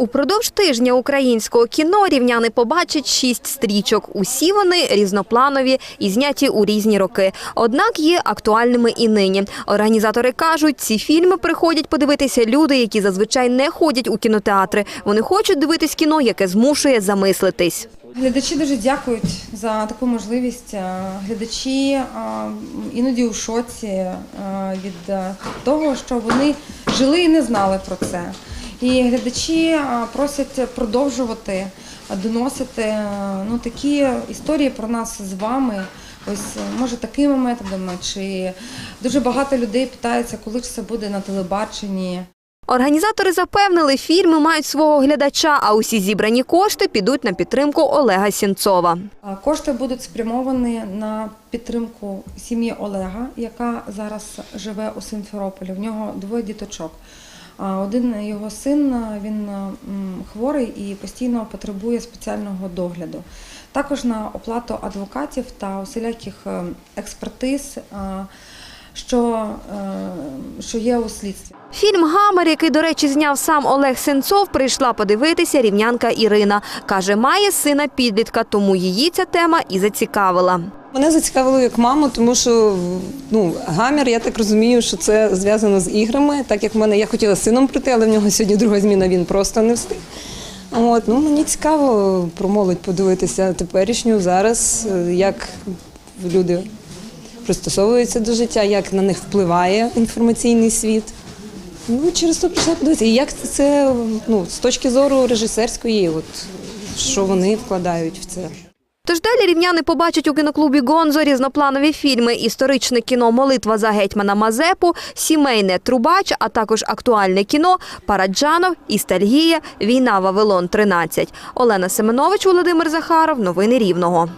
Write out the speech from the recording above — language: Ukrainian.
Упродовж тижня українського кіно рівняни побачать шість стрічок. Усі вони різнопланові і зняті у різні роки. Однак є актуальними і нині. Організатори кажуть, ці фільми приходять подивитися люди, які зазвичай не ходять у кінотеатри. Вони хочуть дивитись кіно, яке змушує замислитись. Глядачі дуже дякують за таку можливість. Е, Глядачі е, іноді у шоці е, від того, що вони жили і не знали про це. І глядачі е, просять продовжувати е, доносити е, ну, такі історії про нас з вами. Ось може такими методами, чи дуже багато людей питаються, коли ж це буде на телебаченні. Організатори запевнили, фільми мають свого глядача, а усі зібрані кошти підуть на підтримку Олега Сінцова. Кошти будуть спрямовані на підтримку сім'ї Олега, яка зараз живе у Симферополі. В нього двоє діточок. Один його син він хворий і постійно потребує спеціального догляду. Також на оплату адвокатів та усіляких е, експертиз, що, е, що є у слідстві. Фільм Гамер, який, до речі, зняв сам Олег Сенцов, прийшла подивитися рівнянка Ірина. Каже, має сина підлітка, тому її ця тема і зацікавила. Мене зацікавило як маму, тому що ну, гамір, я так розумію, що це зв'язано з іграми. Так як в мене я хотіла з сином прийти, але в нього сьогодні друга зміна, він просто не встиг. От, ну, мені цікаво про молодь подивитися теперішню зараз, як люди пристосовуються до життя, як на них впливає інформаційний світ. Ну, через то прийшла подивитися. І як це ну, з точки зору режисерської, от, що вони вкладають в це. Тож далі рівняни побачать у кіноклубі Гонзо різнопланові фільми, історичне кіно Молитва за гетьмана Мазепу, сімейне Трубач, а також актуальне кіно Параджанов, Істальгія, Війна Вавилон 13. Олена Семенович, Володимир Захаров. Новини Рівного.